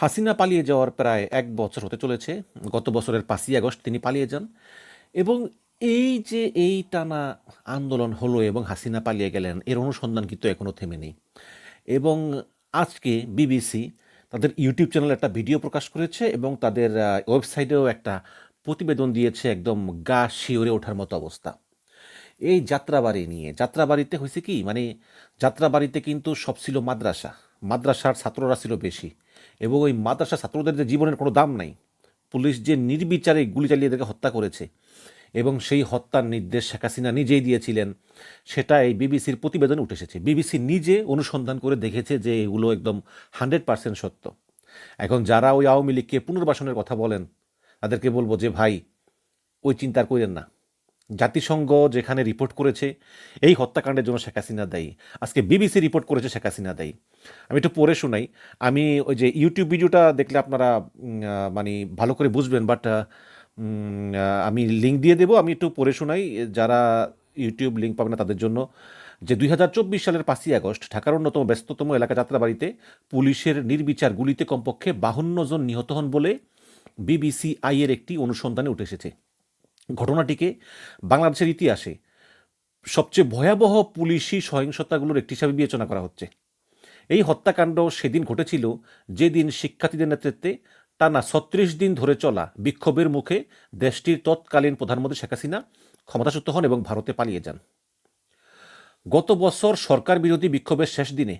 হাসিনা পালিয়ে যাওয়ার প্রায় এক বছর হতে চলেছে। গত বছরের পাঁচই আগস্ট তিনি পালিয়ে যান। এবং এই যে এই টানা আন্দোলন হলো এবং হাসিনা পালিয়ে গেলেন, এর অনুসন্ধান কিন্তু এখনও থেমে নেই। এবং আজকে বিবিসি তাদের ইউটিউব চ্যানেলে একটা ভিডিও প্রকাশ করেছে এবং তাদের ওয়েবসাইটেও একটা প্রতিবেদন দিয়েছে একদম গা শিওরে ওঠার মতো অবস্থা। এই যাত্রাবাড়ি নিয়ে, যাত্রাবাড়িতে হয়েছে কি? মানে যাত্রাবাড়িতে কিন্তু সব ছিল মাদ্রাসা। মাদ্রাসার ছাত্ররা ছিল বেশি। এবং ওই মাদ্রাসা ছাত্রদের যে জীবনের কোনো দাম নাই, পুলিশ যে নির্বিচারে গুলি চালিয়ে এদেরকে হত্যা করেছে এবং সেই হত্যার নির্দেশ শেখ হাসিনা নিজেই দিয়েছিলেন, সেটা এই বিবিসির প্রতিবেদনে উঠে এসেছে। বিবিসি নিজে অনুসন্ধান করে দেখেছে যে এগুলো একদম হান্ড্রেড পার্সেন্ট সত্য। এখন যারা ওই আওয়ামী লীগকে পুনর্বাসনের কথা বলেন, তাদেরকে বলব যে ভাই, ওই চিন্তার করেন না। জাতিসংঘ যেখানে রিপোর্ট করেছে, এই হত্যাকাণ্ডের জন্য শেখ হাসিনা দায়ী। আজকে বিবিসি রিপোর্ট করেছে শেখ হাসিনা দায়ী। আমি একটু পড়ে শোনাই। আমি ওই যে ইউটিউব ভিডিওটা দেখলে আপনারা মানে ভালো করে বুঝবেন, বাট আমি লিঙ্ক দিয়ে দেবো। আমি একটু পড়ে শোনাই। যারা ইউটিউব লিঙ্ক পাবে না তাদের জন্য। যে দুই হাজার চব্বিশ সালের পাঁচই আগস্ট, ঢাকার অন্যতম ব্যস্ততম এলাকা যাত্রাবাড়িতে পুলিশের নির্বিচার গুলিতে কমপক্ষে বাহান্ন জন নিহত হন বলে বিবিসি আইয়ের একটি অনুসন্ধানে উঠে এসেছে। ঘটনাটিকে বাংলাদেশের ইতিহাসে সবচেয়ে ভয়াবহ পুলিশি সহিংসতাগুলোর একটি হিসাবে বিবেচনা করা হচ্ছে। এই হত্যাকাণ্ড সেদিন ঘটেছিল যেদিন শিক্ষার্থীদের নেতৃত্বে টানা ছত্রিশ দিন ধরে চলা বিক্ষোভের মুখে দেশটির তৎকালীন প্রধানমন্ত্রী শেখ হাসিনা ক্ষমতাচ্যুত হন এবং ভারতে পালিয়ে যান। গত বছর সরকার বিরোধী বিক্ষোভের শেষ দিনে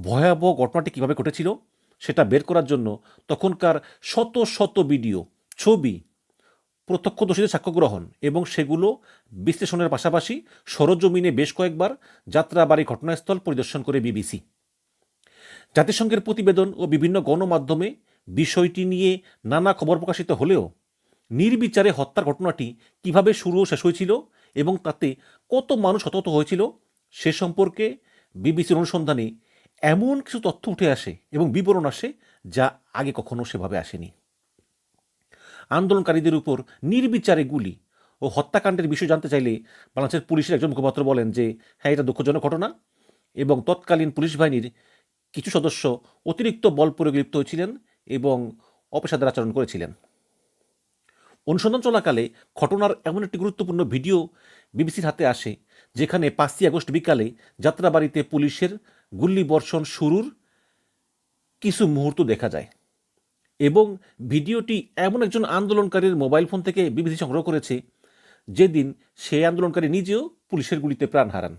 ভয়াবহ ঘটনাটি কীভাবে ঘটেছিল সেটা বের করার জন্য তখনকার শত শত ভিডিও, ছবি প্রত্যক্ষদর্শীদের সাক্ষ্য গ্রহণ এবং সেগুলো বিশ্লেষণের পাশাপাশি সরজমিনে বেশ কয়েকবার যাত্রা যাত্রাবাড়ি ঘটনাস্থল পরিদর্শন করে বিবিসি। জাতিসংঘের প্রতিবেদন ও বিভিন্ন গণমাধ্যমে বিষয়টি নিয়ে নানা খবর প্রকাশিত হলেও নির্বিচারে হত্যার ঘটনাটি কীভাবে শুরু ও শেষ হয়েছিল এবং তাতে কত মানুষ হতাহত হয়েছিল সে সম্পর্কে বিবিসির অনুসন্ধানে এমন কিছু তথ্য উঠে আসে এবং বিবরণ আসে যা আগে কখনো সেভাবে আসেনি। আন্দোলনকারীদের উপর নির্বিচারে গুলি ও হত্যাকাণ্ডের বিষয় জানতে চাইলে বাংলাদেশের পুলিশের একজন মুখপাত্র বলেন যে হ্যাঁ এটা দুঃখজনক ঘটনা এবং তৎকালীন পুলিশ বাহিনীর কিছু সদস্য অতিরিক্ত বল প্রয়োগে লিপ্ত হয়েছিলেন এবং অপেশাদার আচরণ করেছিলেন। অনুসন্ধান চলাকালে ঘটনার এমন একটি গুরুত্বপূর্ণ ভিডিও বিবিসির হাতে আসে, যেখানে পাঁচই আগস্ট বিকালে যাত্রাবাড়িতে পুলিশের গুল্লি বর্ষণ শুরুর কিছু মুহূর্ত দেখা যায়। এবং ভিডিওটি এমন একজন আন্দোলনকারীর মোবাইল ফোন থেকে বিবিসি সংগ্রহ করেছে, যেদিন সেই আন্দোলনকারী নিজেও পুলিশের গুলিতে প্রাণ হারান।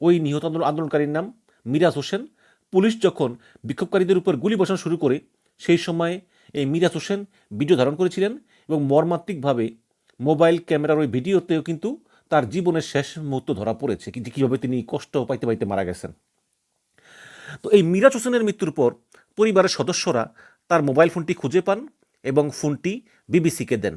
ওই নিহত আন্দোলন- আন্দোলনকারীর নাম মিরাজ হোসেন। পুলিশ যখন বিক্ষোভকারীদের উপর গুলি বসানো শুরু করে, সেই সময়ে এই মিরাজ হোসেন ভিডিও ধারণ করেছিলেন এবং মর্মাত্মিকভাবে মোবাইল ক্যামেরার ওই ভিডিওতেও কিন্তু তার জীবনের শেষ মুহূর্ত ধরা পড়েছে কিন্তু কীভাবে তিনি কষ্ট পাইতে পাইতে মারা গেছেন। তো এই মিরাজ হোসেনের মৃত্যুর পর পরিবারের সদস্যরা তার মোবাইল ফোনটি খুঁজে পান এবং ফোনটি বিবিসিকে দেন।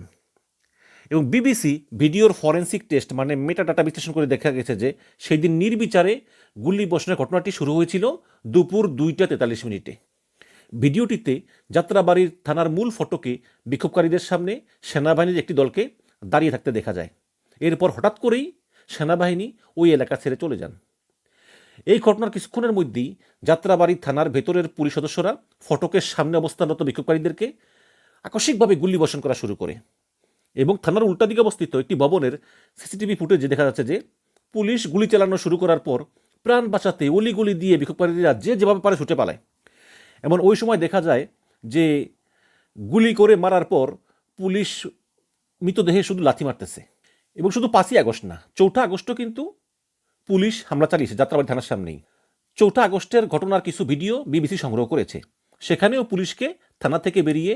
এবং বিবিসি ভিডিওর ফরেন্সিক টেস্ট মানে মেটা ডাটা বিশ্লেষণ করে দেখা গেছে যে সেই দিন নির্বিচারে গুলি বসানোর ঘটনাটি শুরু হয়েছিল দুপুর দুইটা তেতাল্লিশ মিনিটে। ভিডিওটিতে যাত্রাবাড়ির থানার মূল ফটকে বিক্ষোভকারীদের সামনে সেনাবাহিনীর একটি দলকে দাঁড়িয়ে থাকতে দেখা যায়। এরপর হঠাৎ করেই সেনাবাহিনী ওই এলাকা ছেড়ে চলে যান। এই ঘটনার কিছুক্ষণের মধ্যেই যাত্রাবাড়ি থানার ভেতরের পুলিশ সদস্যরা ফটকের সামনে অবস্থানরত বিক্ষোভকারীদেরকে আকস্মিকভাবে গুলি বর্ষণ করা শুরু করে এবং থানার উল্টা দিকে অবস্থিত একটি ভবনের সিসিটিভি ফুটেজে দেখা যাচ্ছে যে পুলিশ গুলি চালানো শুরু করার পর প্রাণ বাঁচাতে অলিগুলি দিয়ে বিক্ষোভকারীরা যে যেভাবে পারে ছুটে পালায়। এমন ওই সময় দেখা যায় যে গুলি করে মারার পর পুলিশ মৃতদেহে শুধু লাথি মারতেছে এবং শুধু পাঁচই আগস্ট না, চৌঠা আগস্টও কিন্তু পুলিশ হামলা চালিয়েছে, যাত্রাবাড়ি থানার সামনেই। চৌঠা আগস্টের ঘটনার কিছু ভিডিও বিবিসি সংগ্রহ করেছে। সেখানেও পুলিশকে থানা থেকে বেরিয়ে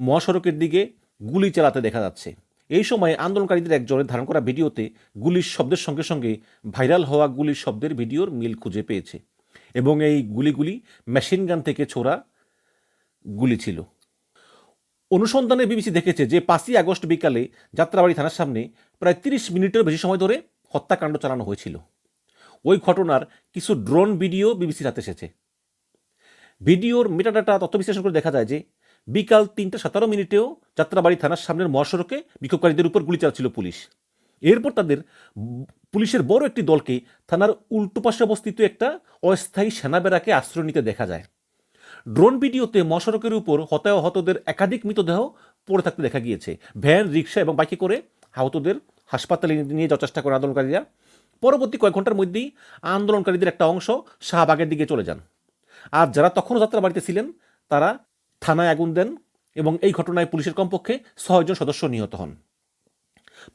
মহাসড়কের দিকে গুলি চালাতে দেখা যাচ্ছে। এই সময় আন্দোলনকারীদের একজনের ধারণ করা ভিডিওতে গুলির শব্দের সঙ্গে সঙ্গে ভাইরাল হওয়া গুলির শব্দের ভিডিওর মিল খুঁজে পেয়েছে এবং এই গুলিগুলি মেশিন গান থেকে ছোড়া গুলি ছিল। অনুসন্ধানে বিবিসি দেখেছে যে পাঁচই আগস্ট বিকালে যাত্রাবাড়ি থানার সামনে প্রায় তিরিশ মিনিটের বেশি সময় ধরে হত্যাকাণ্ড চালানো হয়েছিল। ওই ঘটনার কিছু ড্রোন ভিডিও বিবিসির হাতে এসেছে। ভিডিওর মেটাডাটা তথ্য বিশ্লেষণ করে দেখা যায় যে, বিকাল তিনটা সতেরো মিনিটেও যাত্রাবাড়ি থানার সামনের মহাসড়কে বিক্ষোভকারীদের উপর গুলি চালাচ্ছিল পুলিশ। এরপর তাদের পুলিশের বড় একটি দলকে থানার উল্টো পাশে অবস্থিত একটা অস্থায়ী সেনা বেড়াকে আশ্রয় নিতে দেখা যায়। ড্রোন ভিডিওতে মহাসড়কের উপর হতাহতদের একাধিক মৃতদেহ পড়ে থাকতে দেখা গিয়েছে। ভ্যান রিক্সা এবং বাইকে করে আহতদের হাসপাতালে নিয়ে যাওয়ার চেষ্টা করে আন্দোলনকারীরা। পরবর্তী কয়েক ঘণ্টার মধ্যেই আন্দোলনকারীদের একটা অংশ শাহবাগের দিকে চলে যান। আর যারা তখনও যাত্রা বাড়িতে ছিলেন, তারা থানায় আগুন দেন এবং এই ঘটনায় পুলিশের কমপক্ষে ছয়জন সদস্য নিহত হন।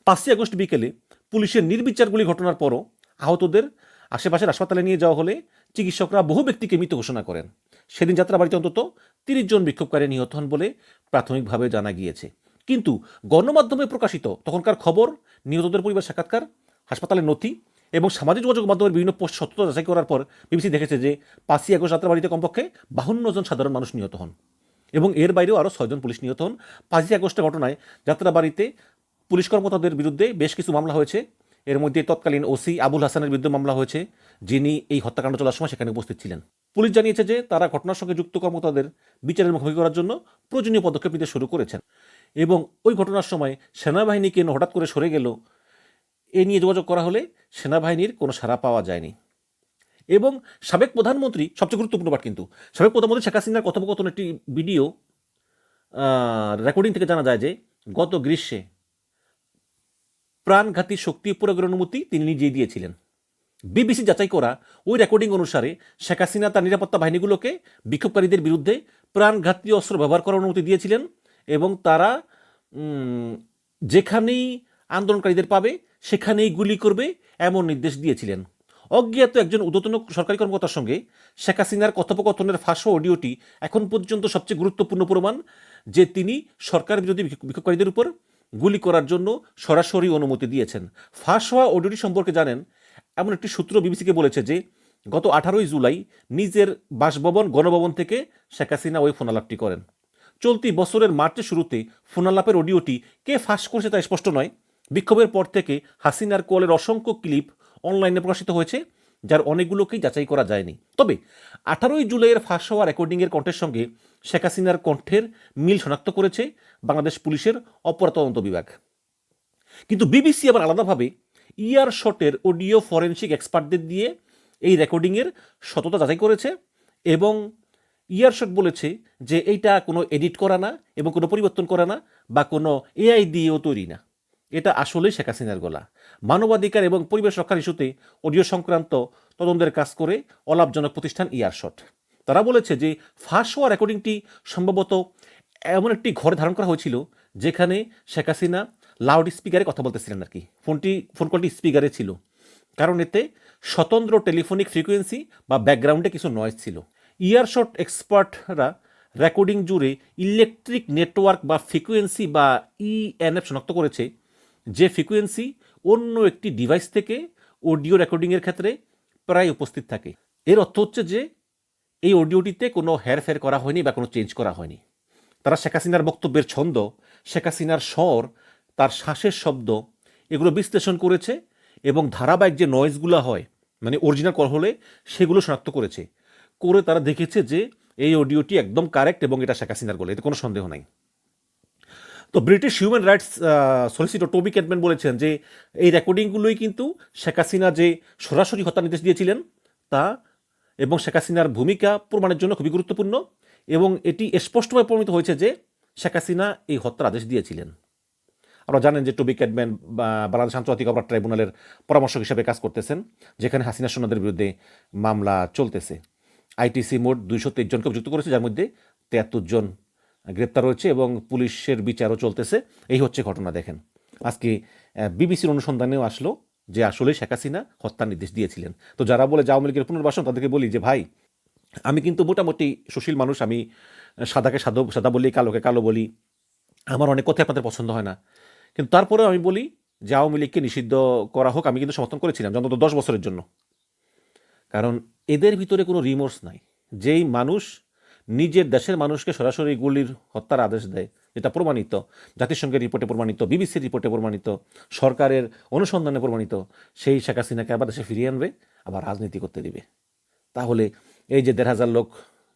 পাঁচই আগস্ট বিকেলে পুলিশের নির্বিচারগুলি ঘটনার পরও আহতদের আশেপাশের হাসপাতালে নিয়ে যাওয়া হলে চিকিৎসকরা বহু ব্যক্তিকে মৃত ঘোষণা করেন। সেদিন যাত্রাবাড়িতে অন্তত তিরিশ জন বিক্ষোভকারী নিহত হন বলে প্রাথমিকভাবে জানা গিয়েছে। কিন্তু গণমাধ্যমে প্রকাশিত তখনকার খবর, নিহতদের পরিবার সাক্ষাৎকার হাসপাতালের নথি এবং সামাজিক যোগাযোগ মাধ্যমের বিভিন্ন পোস্ট সত্যতা যাচাই করার পর বিবিসি দেখেছে যে পাঁচই আগস্ট যাত্রাবাড়িতে কমপক্ষে বাহান্ন জন সাধারণ মানুষ নিহত হন এবং এর বাইরেও আরও ছয়জন পুলিশ নিহত হন। পাঁচই আগস্টের ঘটনায় যাত্রাবাড়িতে পুলিশ কর্মকর্তাদের বিরুদ্ধে বেশ কিছু মামলা হয়েছে। এর মধ্যে তৎকালীন ওসি আবুল হাসানের বিরুদ্ধে মামলা হয়েছে, যিনি এই হত্যাকাণ্ড চলার সময় সেখানে উপস্থিত ছিলেন। পুলিশ জানিয়েছে যে তারা ঘটনার সঙ্গে যুক্ত কর্মকর্তাদের বিচারের মুখোমুখি করার জন্য প্রয়োজনীয় পদক্ষেপ নিতে শুরু করেছেন। এবং ওই ঘটনার সময় সেনাবাহিনী কেন হঠাৎ করে সরে গেল। এ নিয়ে যোগাযোগ করা হলে সেনাবাহিনীর কোনো সাড়া পাওয়া যায়নি। এবং সাবেক প্রধানমন্ত্রী, সবচেয়ে গুরুত্বপূর্ণ পাঠ কিন্তু, সাবেক প্রধানমন্ত্রী শেখ হাসিনার কথোপকথন একটি ভিডিও রেকর্ডিং থেকে জানা যায় যে গত গ্রীষ্মে প্রাণঘাতী শক্তি প্রয়োগের অনুমতি তিনি নিজেই দিয়েছিলেন। বিবিসি যাচাই করা ওই রেকর্ডিং অনুসারে শেখ হাসিনা তার নিরাপত্তা বাহিনীগুলোকে বিক্ষোভকারীদের বিরুদ্ধে প্রাণঘাতী অস্ত্র ব্যবহার করার অনুমতি দিয়েছিলেন। এবং তারা যেখানেই আন্দোলনকারীদের পাবে, সেখানেই গুলি করবে এমন নির্দেশ দিয়েছিলেন। অজ্ঞাত একজন উদ্যতন সরকারি কর্মকর্তার সঙ্গে শেখ হাসিনার কথোপকথনের ফাঁস অডিওটি এখন পর্যন্ত সবচেয়ে গুরুত্বপূর্ণ প্রমাণ যে তিনি সরকার বিরোধী বিক্ষোভকারীদের উপর গুলি করার জন্য সরাসরি অনুমতি দিয়েছেন। ফাঁস হওয়া অডিওটি সম্পর্কে জানেন, এমন একটি সূত্র বিবিসিকে বলেছে যে গত আঠারোই জুলাই নিজের বাসভবন, গণভবন থেকে শেখ হাসিনা ওই ফোনালাপটি করেন। চলতি বছরের মার্চের শুরুতে ফোনালাপের অডিওটি কে ফাঁস করেছে তা স্পষ্ট নয়। বিক্ষোভের পর থেকে হাসিনার কোয়ালের অসংখ্য ক্লিপ অনলাইনে প্রকাশিত হয়েছে, যার অনেকগুলোকেই যাচাই করা যায়নি। তবে আঠারোই জুলাইয়ের ফাঁস হওয়া রেকর্ডিংয়ের কণ্ঠের সঙ্গে শেখ হাসিনার কণ্ঠের মিল শনাক্ত করেছে বাংলাদেশ পুলিশের অপরাধ তদন্ত বিভাগ। কিন্তু বিবিসি আবার আলাদাভাবে ইয়ার শটের অডিও ফরেনসিক এক্সপার্টদের দিয়ে এই রেকর্ডিংয়ের সততা যাচাই করেছে এবং ইয়ারশট বলেছে যে এইটা কোনো এডিট করা না এবং কোনো পরিবর্তন করা না বা কোনো এআই দিয়েও তৈরি না। এটা আসলেই শেখ হাসিনার গলা। মানবাধিকার এবং পরিবেশ রক্ষার ইস্যুতে অডিও সংক্রান্ত তদন্তের কাজ করে অলাভজনক প্রতিষ্ঠান ইয়ারশট তারা বলেছে যে ফাঁস হওয়া রেকর্ডিংটি সম্ভবত এমন একটি ঘরে ধারণ করা হয়েছিল যেখানে শেখ হাসিনা লাউড স্পিকারে কথা বলতেছিলেন আর কি। ফোনটি, ফোন কলটি স্পিকারে ছিল। কারণ এতে স্বতন্ত্র টেলিফোনিক ফ্রিকোয়েন্সি বা ব্যাকগ্রাউন্ডে কিছু নয়েজ ছিল। ইয়ারশট এক্সপার্টরা রেকর্ডিং জুড়ে ইলেকট্রিক নেটওয়ার্ক বা ফ্রিকোয়েন্সি বা ইএনএফ শনাক্ত করেছে, যে ফ্রিকোয়েন্সি অন্য একটি ডিভাইস থেকে অডিও রেকর্ডিংয়ের ক্ষেত্রে প্রায় উপস্থিত থাকে। এর অর্থ হচ্ছে যে এই অডিওটিতে কোনো হেরফের করা হয়নি বা কোনো চেঞ্জ করা হয়নি। তারা শেখ হাসিনার বক্তব্যের ছন্দ, শেখ হাসিনার স্বর, তার শ্বাসের শব্দ এগুলো বিশ্লেষণ করেছে এবং ধারাবাহিক যে নয়েজগুলো হয় মানে অরিজিনাল কল হলে সেগুলো শনাক্ত করেছে। করে তারা দেখেছে যে এই অডিওটি একদম কারেক্ট এবং এটা শেখ হাসিনার বলে এতে কোনো সন্দেহ নাই। তো British human rights solicitor Toby Cadman বলেছেন যে এই রেকর্ডিংগুলোই কিন্তু শেখ হাসিনা যে সরাসরি হত্যা নির্দেশ দিয়েছিলেন, তা এবং শেখ হাসিনার ভূমিকা প্রমাণের জন্য খুবই গুরুত্বপূর্ণ এবং এটি স্পষ্টভাবে প্রমাণিত হয়েছে যে শেখ হাসিনা এই হত্যার আদেশ দিয়েছিলেন। আপনারা জানেন যে টবি ক্যাটম্যান বাংলাদেশ আন্তর্জাতিক অপরাধ ট্রাইব্যুনালের পরামর্শক হিসেবে কাজ করতেছেন, যেখানে হাসিনা সোনাদের বিরুদ্ধে মামলা চলতেছে। আইটিসি মোট দুইশো তেইশ জনকে যুক্ত করেছে, যার মধ্যে তেয়াত্তর জন গ্রেপ্তার হয়েছে এবং পুলিশের বিচারও চলতেছে। এই হচ্ছে ঘটনা, দেখেন। আজকে বিবিসির অনুসন্ধানেও আসলো যে আসলে শেখ হাসিনা হত্যার নির্দেশ দিয়েছিলেন। তো যারা বলে যে আওয়ামী লীগের পুনর্বাসন, তাদেরকে বলি যে, ভাই, আমি কিন্তু মোটামুটি সুশীল মানুষ, আমি সাদাকে সাদা সাদা বলি, কালোকে কালো বলি, আমার অনেক কথাই আপনাদের পছন্দ হয় না। কিন্তু তারপরেও আমি বলি যে, আওয়ামী লীগকে নিষিদ্ধ করা হোক, আমি কিন্তু সমর্থন করেছিলাম অন্তত দশ বছরের জন্য। কারণ এদের ভিতরে কোনো রিমোর্স নাই। যেই মানুষ নিজের দেশের মানুষকে সরাসরি গুলির হত্যার আদেশ দেয়, যেটা প্রমাণিত, জাতিসংঘের রিপোর্টে প্রমাণিত, বিবিসির রিপোর্টে প্রমাণিত, সরকারের অনুসন্ধানে প্রমাণিত, সেই শেখ হাসিনাকে আবার দেশে ফিরিয়ে আনবে, আবার রাজনীতি করতে দিবে। তাহলে এই যে দেড় হাজার লোক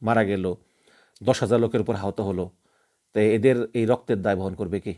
মারা গেল, দশ হাজার লোকের উপর আহত হলো তাই এদের এই রক্তের দায় বহন করবে কে?